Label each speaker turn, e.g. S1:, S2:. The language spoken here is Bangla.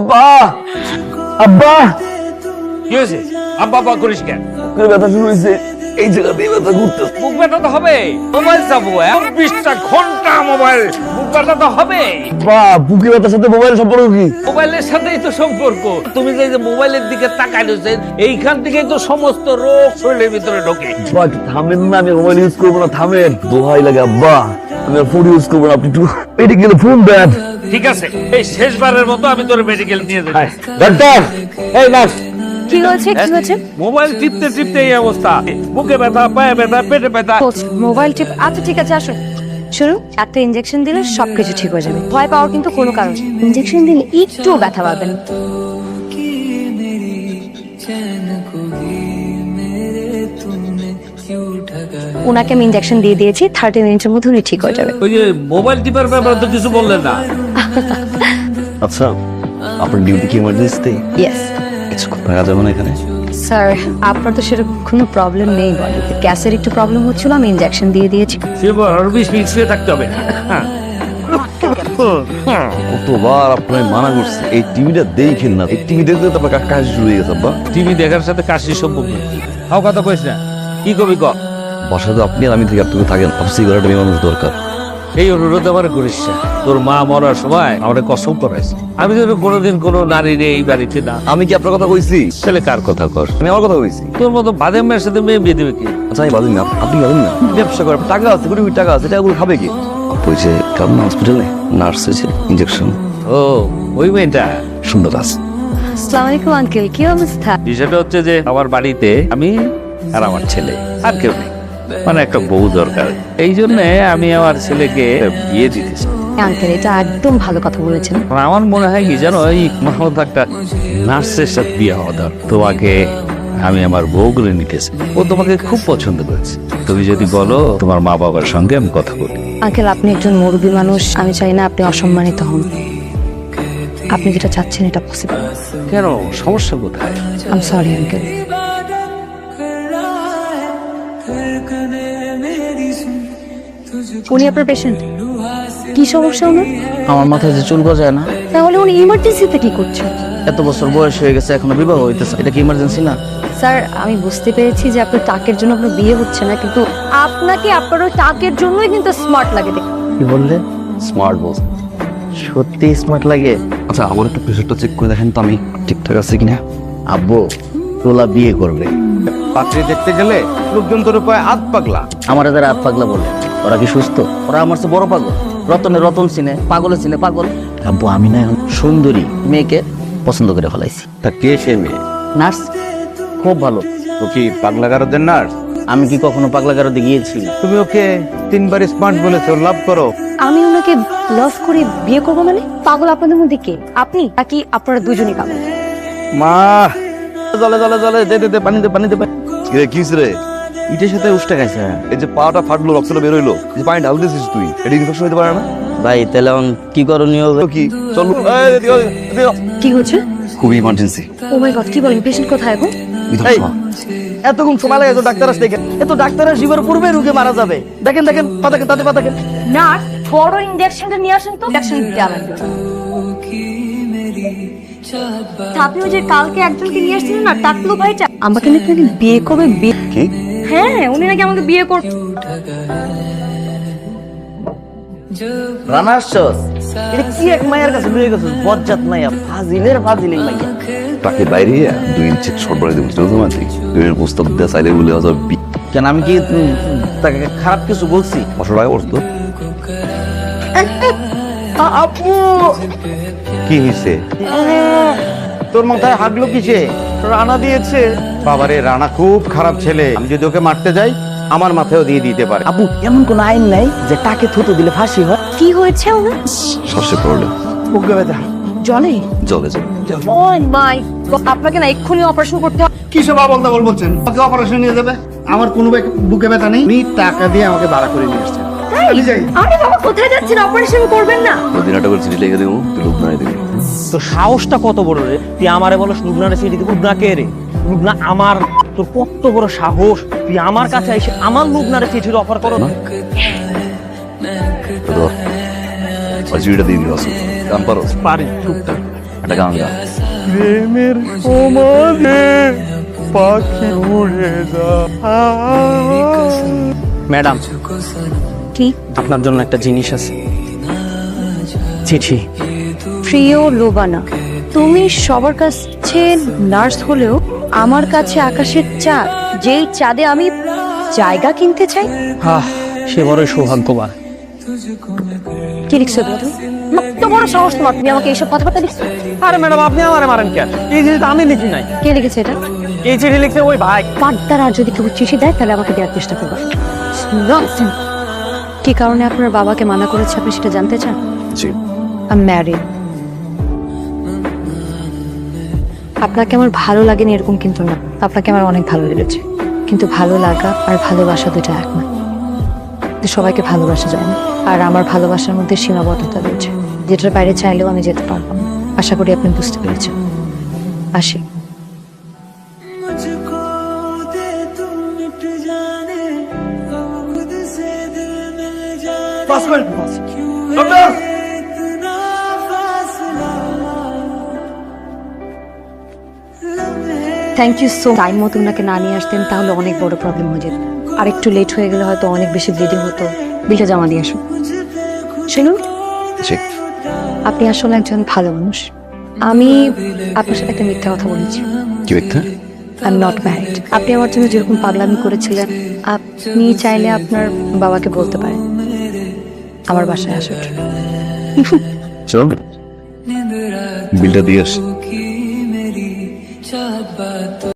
S1: আব্বা! আব্বা!
S2: কি হয়েছে? আব্বা আব্বা করিস কেন?
S1: বুকের ব্যথা শুরু হয়েছে? এই জায়গা দিয়ে ব্যথা ঘুরতেছে
S2: বুক ব্যথা তো হবে। মোবাইল চাবো এখন বিশটা ঘণ্টা মোবাইল। বুক ব্যথা তো হবে।
S1: বা বুকে ব্যথার সাথে মোবাইল সম্পর্ক কি?
S2: মোবাইলের সাথেই তো সম্পর্ক। তুমি যে মোবাইলের দিকে তাকাই রয়েছে এইখান থেকেই তো সমস্ত রোগ শরীরের ভিতরে ঢোকে।
S1: থামেন না আমি মোবাইল ইউজ করব না থামেন। দোহাই লাগে আব্বা। আমি ফোন ইউজ করব না আপনি একটু মেডিকেলে ফোন দেন।
S2: ঠিক আছে এই শেষবারের মতো আমি তোর মেডিকেল নিয়ে যাই
S1: ডাক্তার এই নার্স
S3: কি হয়েছে কি হয়েছে?
S2: মোবাইল টিপতে টিপতে এই অবস্থা। বুকে ব্যথা পায়ে ব্যথা পেটে ব্যথা।
S3: মোবাইল টিপ। আচ্ছা ঠিক আছে আসুন। শুনুন একটা ইঞ্জেকশন দিলে সবকিছু ঠিক হয়ে যাবে। ভয় পাওয়ার কিন্তু কোনো কারণ ইঞ্জেকশন দিলে একটুও ব্যথা পাবেন ওনাকে আমি ইঞ্জেকশন দিয়ে দিয়েছি থার্টি মিনিটের মধ্যে উনি ঠিক হয়ে যাবে।
S2: ওই যে মোবাইল টিপার ব্যাপারে তো কিছু বললেন না।
S1: আচ্ছা আপনার ডিউটি কি ইমার্জেন্সিতে
S3: ইয়েস
S1: কিছুক্ষণ থাকা যাবে না এখানে?
S3: স্যার আপনার তো সেরকম কোনো প্রবলেম নেই বডিতে গ্যাসের একটু প্রবলেম হচ্ছিল আমি ইঞ্জেকশন দিয়ে দিয়েছি।
S2: সেবার বিশ মিনিট শুয়ে থাকতে হবে। হ্যাঁ।
S1: কতবার আপনার মানা করছে? এই টিভিটা দেখেন না। এই টিভি দেখতে তো আপনার কাজ শুরু হয়ে গেছে আব্বা।
S2: টিভি দেখার সাথে কাশি সম্ভব নেই। হাও কথা কইস না। কি কবি ক?
S1: বাসায় তো আপনি আর আমি থেকে আর তুমি থাকেন মেয়ে মানুষ দরকার।
S2: এই অনুরোধ আমার করিস তোর মা মরার সময় আমাকে কসম করাইছে আমি তো কোনোদিন কোনো নারী নেই এই বাড়িতে না।
S1: আমি কি আপনার কথা কইছি?
S2: ছেলে কার কথা কর
S1: আমি আমার কথা কইছি।
S2: তোর মতো বাদে মেয়ের সাথে মেয়ে বিয়ে দেবে কি?
S1: আচ্ছা আমি বাদিন না। আপনি বাদিন না? ব্যবসা করে টাকা আছে কোটি কোটি টাকা আছে টাকাগুলো খাবে কি? ওই যে কামনা হসপিটালে নার্স হয়েছে ইঞ্জেকশন
S2: ও ওই মেয়েটা?
S1: সুন্দর আছে
S3: আসসালামু আলাইকুম আঙ্কেল কি অবস্থা?
S2: বিষয়টা হচ্ছে যে আমার বাড়িতে আমি আর আমার ছেলে আর কেউ নেই। মানে একটা বউ দরকার। এই জন্য আমি আমার ছেলেকে বিয়ে দিতেছি
S3: আঙ্কেল এটা একদম ভালো কথা বলেছেন।
S2: আমার মনে হয় কি জানো এই মহম্মদ একটা নার্সের সাথে বিয়ে হওয়া দরকার। তোমাকে আমি আমার বউ করে নিতেছি ও তোমাকে খুব পছন্দ করেছে। তুমি যদি বলো তোমার মা বাবার সঙ্গে আমি কথা বলি।
S3: আঙ্কেল আপনি একজন মুরব্বী মানুষ। আমি চাই না আপনি অসম্মানিত হন। আপনি যেটা চাচ্ছেন এটা পসিবল
S2: কেন? সমস্যা কোথায়?
S3: আম সরি আঙ্কেল উনি আপনার পেশেন্ট কি সমস্যা ওনার?
S4: আমার মাথায় যে চুল গজায় না।
S3: তাহলে উনি ইমার্জেন্সিতে কি করছেন?
S4: এত বছর বয়স হয়ে গেছে এখনও বিবাহ হইতেছে। এটা কি ইমার্জেন্সি না?
S3: স্যার আমি বুঝতে পেরেছি যে আপনার টাকের জন্য আপনার বিয়ে হচ্ছে না কিন্তু আপনাকে আপনার ওই টাকের জন্যই কিন্তু স্মার্ট লাগে দেখতে
S4: কি বললে?
S1: স্মার্ট বস
S4: সত্যি স্মার্ট লাগে?
S1: আচ্ছা আমার একটু প্রেশারটা চেক করে দেখেন তো আমি ঠিকঠাক আছে কিনা।
S4: আব্বু তোলা বিয়ে করবে।
S5: পাত্রী দেখতে গেলে লোকজন তোর পায় আধ পাগলা।
S4: আমার এদের আধ পাগলা বলে ওরা কি সুস্থ? ওরা আমার চেয়ে বড় পাগল। রতনে রতন চিনে পাগলে চিনে পাগল। আব্বু আমি না এখন সুন্দরী মেয়েকে পছন্দ করে ফেলাইছি।
S5: তা কে সে মেয়ে?
S4: নার্স। খুব ভালো।
S5: ও কি পাগলা গারদের নার্স?
S4: আমি কি কখনো পাগলা গারদে গিয়েছি
S5: তুমি ওকে তিনবার স্মার্ট বলেছ লাভ করো।
S3: আমি ওনাকে লাভ করে বিয়ে করব মানে? পাগল আপনাদের মধ্যে কে? আপনি? নাকি আপনারা দুজনই পাগল?
S5: মা! জলে জলে জলে দে দে দে পানি দে পানি দে। পানি।
S1: কি রে?
S4: ইটের সাথে উষ্টা খাইছে।
S1: এই যে পাটা ফাটলো রক্তটা বের হইল যে পানি ঢাল দিছিস তুই এটা ইনফেকশন হতে পারে না?
S4: ভাই তাহলে এখন কি করণীয়
S1: কি? চল।
S3: কি হচ্ছে?
S1: খুবই ইমার্জেন্সি
S3: ও মাই গড কি বলেন পেশেন্ট কোথায় এখন?
S4: এতক্ষণ সময় লাগে তো ডাক্তার আসতে এত ডাক্তার আসিবার পূর্বে রুগী মারা যাবে। দেখেন দেখেন পাতাকে তাতে পাতাকে।
S3: নার্স বড় ইনজেকশনটা নিয়ে আসেন তো। ইনজেকশন দিতে আমার আপনি ওই যে কালকে একজনকে নিয়ে আসছিলেন না টাকলু ভাইটা? আমাকে নাকি উনি বিয়ে করবে? বিয়ে
S1: কি?
S3: হ্যাঁ উনি নাকি আমাকে বিয়ে করবে
S4: রানা আসছস এটা কি এক মায়ের কাছে লুয়ে গেছিস বজ্জাত মাইয়া ফাজিলের ফাজিল এই মাইয়া।
S1: তাকে বাইরে দুই ইঞ্চি শর্ট বাড়ি দেবো চলতে মাতি তুই এর প্রস্তাব দেওয়া চাইলে বলে হাজার
S4: কেন আমি কি তাকে খারাপ কিছু বলছি?
S1: পাঁচশো টাকা পড়তো
S4: আপু!
S5: কি হয়েছে? তোর মাথায় হাগলো কিসে?
S4: রানা দিয়েছে।
S5: বাবারে রানা খুব খারাপ ছেলে। আমি যদি ওকে মারতে যাই আমার মাথায়ও দিয়ে দিতে পারে।
S4: আপু এমন কোন আইন নাই যে টাকে থুতু দিলে ফাঁসি হয়?
S3: কি হয়েছে ওনার?
S1: শ্বাসে
S4: বুকে ব্যথা।
S3: জলে?
S1: জলে জলে।
S3: ও মাই আপনাকে না এক্ষুনি অপারেশন করতে হবে।
S6: কি সব আবল বলছেন? অপারেশন নিয়ে যাবে? আমার কোনো বুকে ব্যথা নেই। উনি টাকা দিয়ে আমাকে ভাড়া করে নিয়ে আসছেন আমি যাই।
S3: আরে বাবা কোথায় যাচ্ছেন অপারেশন করবেন না।
S1: নদী নাটকের চিঠি লিখে দেবো তুই লোক দিবি
S7: তো সাহসটা কত বড় রে? তুই আমারে বলো লুবনারে চিঠি দিব? লুবনা কে রে? লুবনা আমার। তোর কত বড় সাহস। তুই আমার কাছে এসে আমার লুবনারে চিঠির অফার করো না।
S1: দিয়ে পারো?
S7: পারি টুকটাক।
S1: একটা গান গা।
S7: ম্যাডাম
S3: কি?
S7: আপনার জন্য একটা জিনিস আছে। চিঠি।
S3: প্রিয় লোবানা তুমি সবার কাছে নার্স হলেও আমার কাছে আকাশের চাঁদ যেই চাঁদে আমি জায়গা কিনতে চাই?
S7: আহ সে বড়ই সৌভাগ্যবান।
S3: কি লিখছো দাদু বড় সাহস তোমার তুমি আমাকে এইসব কথাবার্তা লিখছো?
S7: আরে ম্যাডাম আপনি আমারে মারেন কেন এই জিনিস আমি লিখি নাই।
S3: কে লিখেছে এটা?
S7: এই চিঠি লিখছে ওই ভাই।
S3: পার্দার আর যদি কেউ চিঠি দেয় তাহলে আমাকে দেওয়ার চেষ্টা করবে! কি কারণে আপনার বাবাকে মানা করেছে আপনি সেটা জানতে চান?
S1: জি।
S3: আই ম্যারিড আপনাকে আমার ভালো লাগেনি এরকম কিন্তু না। আপনাকে আমার অনেক ভালো লেগেছে। কিন্তু ভালো লাগা আর ভালোবাসা দুটো এক না। সবাইকে ভালোবাসা যায় না। আর আমার ভালোবাসার মধ্যে সীমাবদ্ধতা রয়েছে। যেটার বাইরে চাইলেও আমি যেতে পারব না। আশা করি আপনি বুঝতে পেরেছেন। আসি। থ্যাংক ইউ সো টাইম মতো ওনাকে না নিয়ে আসতেন তাহলে অনেক বড় প্রবলেম হয়ে যেত। আর একটু লেট হয়ে গেলে হয়তো অনেক বেশি ব্লিডিং হতো। বিলটা জমা দিয়ে আসুন। শুনুন আপনি আসলে একজন ভালো মানুষ। আমি আপনার সাথে একটা মিথ্যা কথা বলেছি।
S1: কি মিথ্যা?
S3: আই এম নট ম্যারিড আপনি আমার জন্য যেরকম পাগলামি করেছিলেন আপনি চাইলে আপনার বাবাকে বলতে পারেন। আমার বাসায় আসো।
S1: চল বিলটা দিয়ে আসি